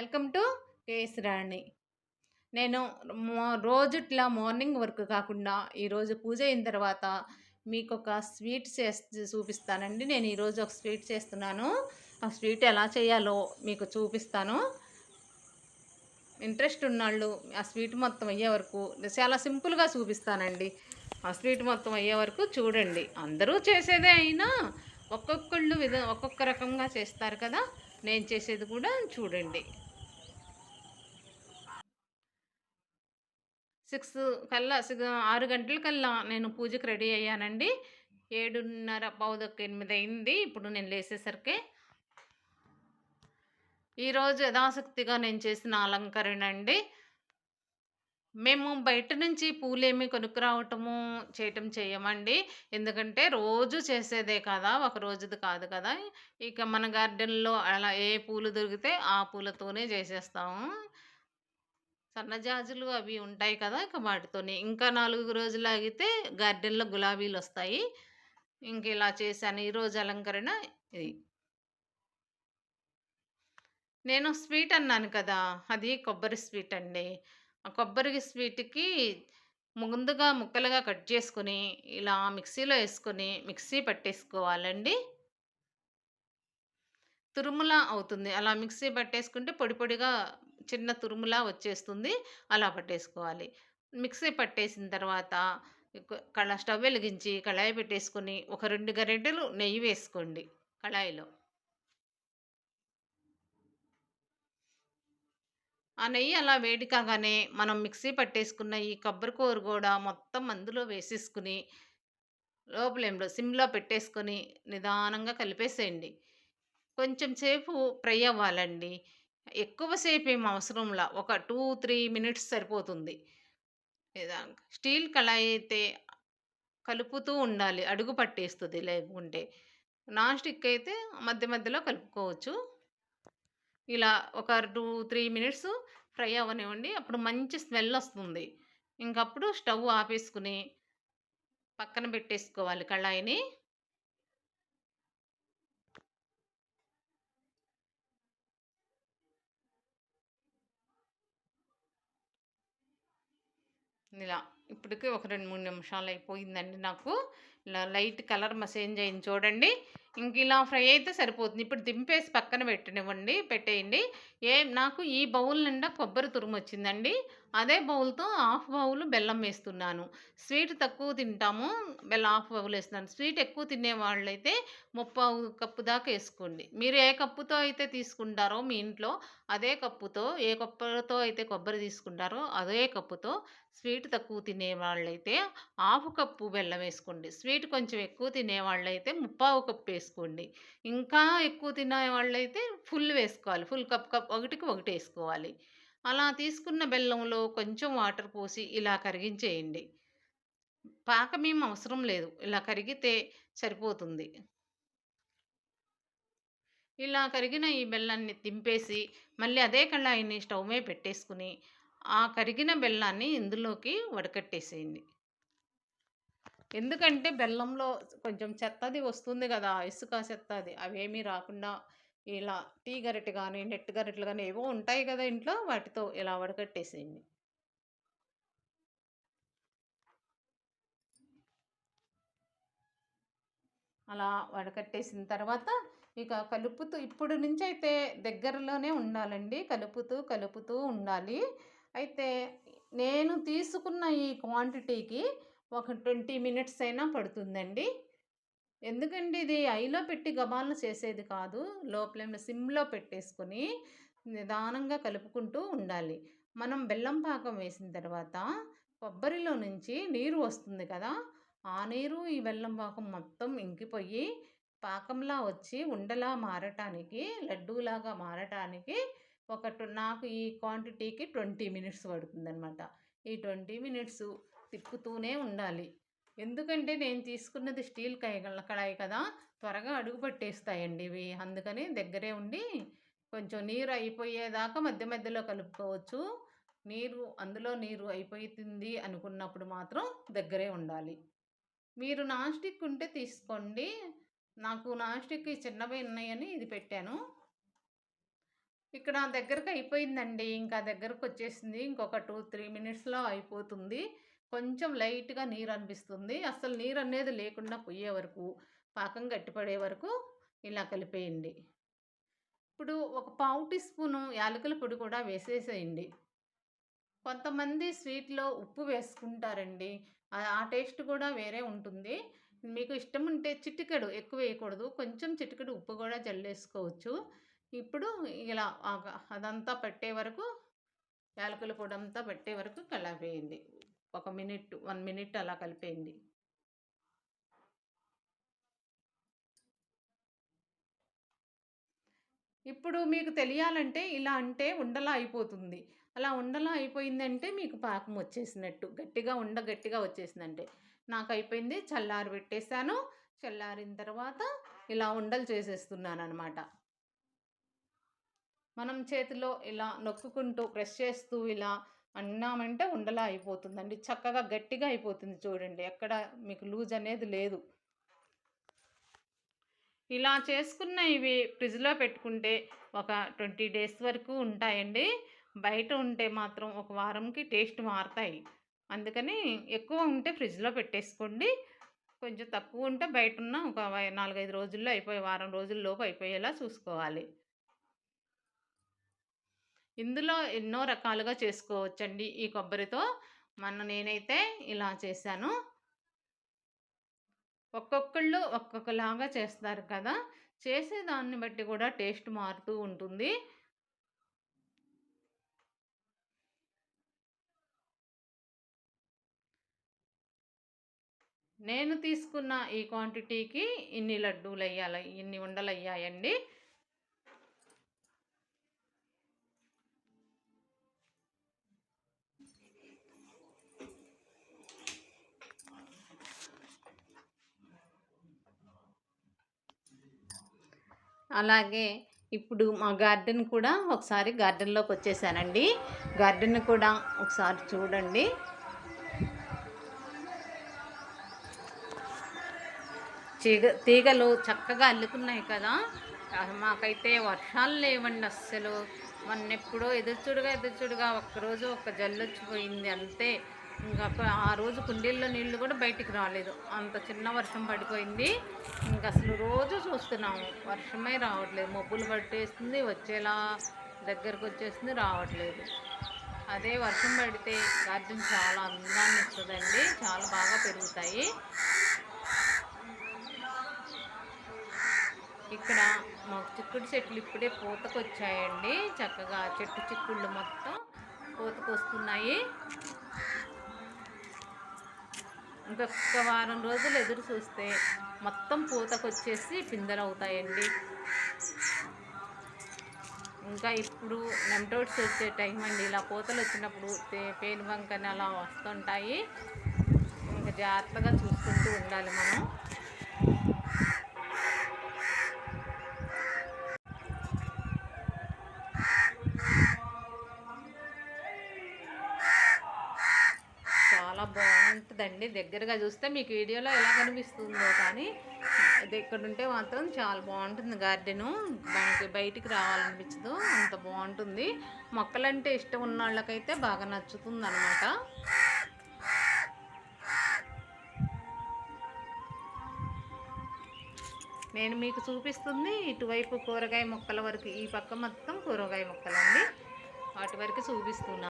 Welcome to KS రాణి. నేను రోజు ఇట్లా మార్నింగ్ వర్క్ కాకుండా ఈరోజు పూజ అయిన తర్వాత మీకు ఒక స్వీట్ చేసి చూపిస్తానండి. నేను ఈరోజు ఒక స్వీట్ చేస్తున్నాను. ఆ స్వీట్ ఎలా చేయాలో మీకు చూపిస్తాను. ఇంట్రెస్ట్ ఉన్నాళ్ళు ఆ స్వీట్ మొత్తం అయ్యే వరకు చాలా సింపుల్గా చూపిస్తానండి. ఆ స్వీట్ మొత్తం అయ్యే వరకు చూడండి. అందరూ చేసేదే అయినా ఒక్కొక్కళ్ళు విధ ఒక్కొక్క రకంగా చేస్తారు కదా? నేను చేసేది కూడా చూడండి. సిక్స్ కల్లా సిక్స్ ఆరు గంటల కల్లా నేను పూజకి రెడీ అయ్యానండి. ఏడున్నర పావుదొక్క ఎనిమిది అయింది. ఇప్పుడు నేను లేసేసరికి ఈరోజు యథాశక్తిగా నేను చేసిన అలంకరణ అండి మేము బయట నుంచి పూలేమి కొనుక్కురావటము చేయటం చేయమండి. ఎందుకంటే రోజు చేసేదే కదా ఒక రోజుది కాదు కదా. ఇక మన గార్డెన్లో అలా ఏ పూలు దొరికితే ఆ పూలతోనే చేసేస్తాము. సన్నజాజులు అవి ఉంటాయి కదా! ఇక వాటితోనే. ఇంకా నాలుగు రోజులు ఆగితే గార్డెన్లో గులాబీలు వస్తాయి. ఇంక ఇలా చేశాను. ఈరోజు అలంకరణ ఇది. నేను స్వీట్ అన్నాను కదా! అది కొబ్బరి స్వీట్ అండి. ఆ కొబ్బరి స్వీట్కి ముందుగా ముక్కలుగా కట్ చేసుకొని ఇలా మిక్సీలో వేసుకొని మిక్సీ పట్టేసుకోవాలండి. తురుముల అవుతుంది. అలా మిక్సీ పట్టేసుకుంటే పొడి పొడిగా చిన్న తురుములా వచ్చేస్తుంది. అలా పట్టేసుకోవాలి. మిక్సీ పట్టేసిన తర్వాత కళ స్టవ్ వెలిగించి కళాయి పెట్టేసుకొని ఒక రెండు గరిటెలు నెయ్యి వేసుకోండి కళాయిలో. ఆ నెయ్యి అలా వేడి కాగానే మనం మిక్సీ పట్టేసుకున్న ఈ కొబ్బరి కూర కూడా మొత్తం అందులో వేసేసుకుని లోపలేంలో సిమ్లో పెట్టేసుకొని నిదానంగా కలిపేసేయండి. కొంచెం సేపు ఫ్రై అవ్వాలండి. ఎక్కువసేపు ఏం అవసరంలా. ఒక టూ త్రీ మినిట్స్ సరిపోతుంది. స్టీల్ కళాయి అయితే కలుపుతూ ఉండాలి. అడుగు పట్టేస్తుంది లేకుంటే. నాన్ స్టిక్ అయితే మధ్య మధ్యలో కలుపుకోవచ్చు. ఇలా ఒక టూ త్రీ మినిట్స్ ఫ్రై అవ్వనివ్వండి అప్పుడు మంచి స్మెల్ వస్తుంది. ఇంకప్పుడు స్టవ్ ఆపేసుకుని పక్కన పెట్టేసుకోవాలి కళాయిని. ఇలా ఇప్పటికి ఒక రెండు మూడు నిమిషాలు అయిపోయిందండి నాకు. ఇలా లైట్ కలర్ మసేంజ్ అయింది చూడండి. ఇంక ఇలా ఫ్రై అయితే సరిపోతుంది. ఇప్పుడు దింపేసి పక్కన పెట్టనివ్వండి పెట్టేయండి. ఏ నాకు ఈ బౌల్ నిండా కొబ్బరి తురుము వచ్చిందండి. అదే బౌల్తో హాఫ్ బౌల్ బెల్లం వేస్తున్నాను. స్వీట్ తక్కువ తింటాము బెల్లం హాఫ్ బౌల్ వేస్తున్నాను. స్వీట్ ఎక్కువ తినే వాళ్ళైతే ముప్పావు కప్పు దాకా వేసుకోండి. మీరు ఏ కప్పుతో అయితే తీసుకుంటారో మీ ఇంట్లో అదే కప్పుతో ఏ కప్పుతో అయితే కొబ్బరి తీసుకుంటారో అదే కప్పుతో స్వీట్ తక్కువ తినే వాళ్ళైతే హాఫ్ కప్పు బెల్లం వేసుకోండి. స్వీట్ కొంచెం ఎక్కువ తినే వాళ్ళైతే ముప్పావు కప్పు వేసుకోండి. ఇంకా ఎక్కువ తినే వాళ్ళైతే ఫుల్ వేసుకోవాలి. ఫుల్ కప్ కప్ ఒకటికి ఒకటి వేసుకోవాలి. అలా తీసుకున్న బెల్లంలో కొంచెం వాటర్ పోసి ఇలా కరిగించేయండి. పాకమేం అవసరం లేదు. ఇలా కరిగితే సరిపోతుంది. ఇలా కరిగిన ఈ బెల్లాన్ని తింపేసి మళ్ళీ అదే కళాయిని స్టవ్ మీద పెట్టేసుకుని ఆ కరిగిన బెల్లాన్ని ఇందులోకి వడకట్టేసేయండి. ఎందుకంటే బెల్లంలో కొంచెం చెత్తది వస్తుంది కదా ఇసుక చెత్తది అవేమీ రాకుండా ఇలా టీ గరిటె కానీ నెట్ గరిటెలు కానీ ఏవో ఉంటాయి కదా ఇంట్లో వాటితో ఇలా వడకట్టేసేయండి. అలా వడకట్టేసిన తర్వాత ఇక కలుపుతూ ఇప్పుడు నుంచి అయితే దగ్గరలోనే ఉండాలండి. కలుపుతూ కలుపుతూ ఉండాలి. అయితే నేను తీసుకున్న ఈ క్వాంటిటీకి ఒక ట్వంటీ మినిట్స్ అయినా పడుతుందండి. ఎందుకంటే ఇది ఐలో పెట్టి గబాలను చేసేది కాదు. లో ఫ్లేమ్లో సిమ్లో పెట్టేసుకొని నిదానంగా కలుపుకుంటూ ఉండాలి. మనం బెల్లం పాకం వేసిన తర్వాత కొబ్బరిలో నుంచి నీరు వస్తుంది కదా ఆ నీరు ఈ బెల్లం పాకం మొత్తం ఇంకిపోయి పాకంలా వచ్చి ఉండలా మారటానికి లడ్డూలాగా మారటానికి ఒక నాకు ఈ క్వాంటిటీకి ట్వంటీ మినిట్స్ పడుతుందనమాట ఈ ట్వంటీ మినిట్స్ తిప్పుతూనే ఉండాలి. ఎందుకంటే నేను తీసుకున్నది స్టీల్ కైగల కడాయి కదా త్వరగా అడుగు పట్టేస్తాయండి ఇవి. అందుకని దగ్గరే ఉండి కొంచెం నీరు అయిపోయేదాకా మధ్య మధ్యలో కలుపుకోవచ్చు. నీరు అందులో నీరు అయిపోతుంది అనుకున్నప్పుడు మాత్రం దగ్గరే ఉండాలి. మీరు నాన్ స్టిక్ ఉంటే తీసుకోండి. నాకు నాన్ స్టిక్ చిన్నవి ఉన్నాయని ఇది పెట్టాను. ఇక్కడ దగ్గరకు అయిపోయిందండి. ఇంకా దగ్గరకు వచ్చేసింది ఇంకొక టూ త్రీ మినిట్స్లో అయిపోతుంది. కొంచెం లైట్గా నీరు అనిపిస్తుంది అసలు నీరు అనేది లేకుండా పోయే వరకు పాకం గట్టిపడే వరకు ఇలా కలిపేయండి. ఇప్పుడు ఒక పావు టీ స్పూను యాలకుల పొడి కూడా వేసేసేయండి. కొంతమంది స్వీట్లో ఉప్పు వేసుకుంటారండి. ఆ టేస్ట్ కూడా వేరే ఉంటుంది. మీకు ఇష్టం ఉంటే చిటికెడు ఎక్కువ వేయకూడదు. కొంచెం చిటికెడు ఉప్పు కూడా జల్లేసుకోవచ్చు. ఇప్పుడు ఇలా అదంతా పెట్టే వరకు యాలకుల పొడి అంతా పెట్టే వరకు కలిపేయండి ఒక మినిట్ వన్ మినిట్ అలా కలిపేయండి. ఇప్పుడు మీకు తెలియాలంటే ఇలా అంటే ఉండలా అయిపోతుంది. అలా ఉండలా అయిపోయిందంటే మీకు పాకం వచ్చేసినట్టు గట్టిగా ఉండ గట్టిగా వచ్చేసిందంటే. నాకు అయిపోయింది చల్లారి పెట్టేశాను చల్లారిన తర్వాత ఇలా ఉండలు చేసేస్తున్నాను అనమాట మనం చేతిలో ఇలా నొక్కుకుంటూ ప్రెస్ చేస్తూ ఇలా అన్నామంటే ఉండలా అయిపోతుందండి. చక్కగా గట్టిగా అయిపోతుంది చూడండి. ఎక్కడ మీకు లూజ్ అనేది లేదు. ఇలా చేసుకున్న ఇవి ఫ్రిడ్జ్లో పెట్టుకుంటే ఒక ట్వంటీ డేస్ వరకు ఉంటాయండి. బయట ఉంటే మాత్రం ఒక వారంకి టేస్ట్ మారుతాయి. అందుకని ఎక్కువ ఉంటే ఫ్రిడ్జ్లో పెట్టేసుకోండి. కొంచెం తక్కువ ఉంటే బయట ఉన్న ఒక నాలుగైదు రోజుల్లో అయిపోయే వారం రోజుల్లోపు అయిపోయేలా చూసుకోవాలి. ఇందులో ఎన్నో రకాలుగా చేసుకోవచ్చండి ఈ కొబ్బరితో. మన నేనైతే ఇలా చేశాను. ఒక్కొక్కళ్ళు ఒక్కొక్కలాగా చేస్తారు కదా. చేసే దాన్ని బట్టి కూడా టేస్ట్ మారుతూ ఉంటుంది. నేను తీసుకున్న ఈ క్వాంటిటీకి ఇన్ని లడ్డూలు అయ్యాలి ఇన్ని ఉండలు అయ్యాయండి అలాగే ఇప్పుడు మా గార్డెన్ కూడా ఒకసారి గార్డెన్లోకి వచ్చేసానండి గార్డెన్ కూడా ఒకసారి చూడండి. తీగ తీగలు చక్కగా అల్లుకున్నాయి కదా. మాకైతే వర్షాలు లేవండి అస్సలు. మొన్న ఎప్పుడో ఎదురుచుడుగా ఎదురుచుడుగా ఒక్కరోజు ఒక్క జల్లొచ్చిపోయింది అంతే. ఇంకా ఆ రోజు కుండీల్లో నీళ్ళు కూడా బయటికి రాలేదు. అంత చిన్న వర్షం పడిపోయింది. ఇంకా అసలు రోజు చూస్తున్నాము. వర్షమే రావట్లేదు. మబ్బులు పట్టేస్తుంది. వచ్చేలా దగ్గరకు వచ్చేస్తుంది. రావట్లేదు. అదే వర్షం పడితే గార్డెన్ చాలా అందాన్ని ఇస్తుందండి చాలా బాగా పెరుగుతాయి. ఇక్కడ మాకు చిక్కుడు చెట్లు ఇప్పుడే పూతకు వచ్చాయండి చక్కగా చెట్టు చిక్కుళ్ళు మొత్తం పూతకు వస్తున్నాయి ఇంకొక వారం రోజులు ఎదురు చూస్తే మొత్తం పూతకొచ్చేసి పిందెలు అవుతాయండి ఇంకా ఇప్పుడు నెమ్టోడ్స్ వచ్చే టైం అండి. ఇలా పూతలు వచ్చినప్పుడు పేను వంకన అలా వస్తుంటాయి. ఇంకా జాగ్రత్తగా చూసుకుంటూ ఉండాలి మనం. బాగుంటుందండి దగ్గరగా చూస్తే మీకు వీడియోలో ఎలా కనిపిస్తుందో కానీ అది ఇక్కడ ఉంటే మాత్రం చాలా బాగుంటుంది గార్డెను. మనకి బయటికి రావాలనిపించదు. అంత బాగుంటుంది. మొక్కలంటే ఇష్టం ఉన్న వాళ్ళకైతే బాగా నచ్చుతుంది అనమాట నేను మీకు చూపిస్తుంది ఇటువైపు కూరగాయ మొక్కల వరకు. ఈ పక్క మొత్తం కూరగాయ మొక్కలండి. వాటి వరకు చూపిస్తున్నాను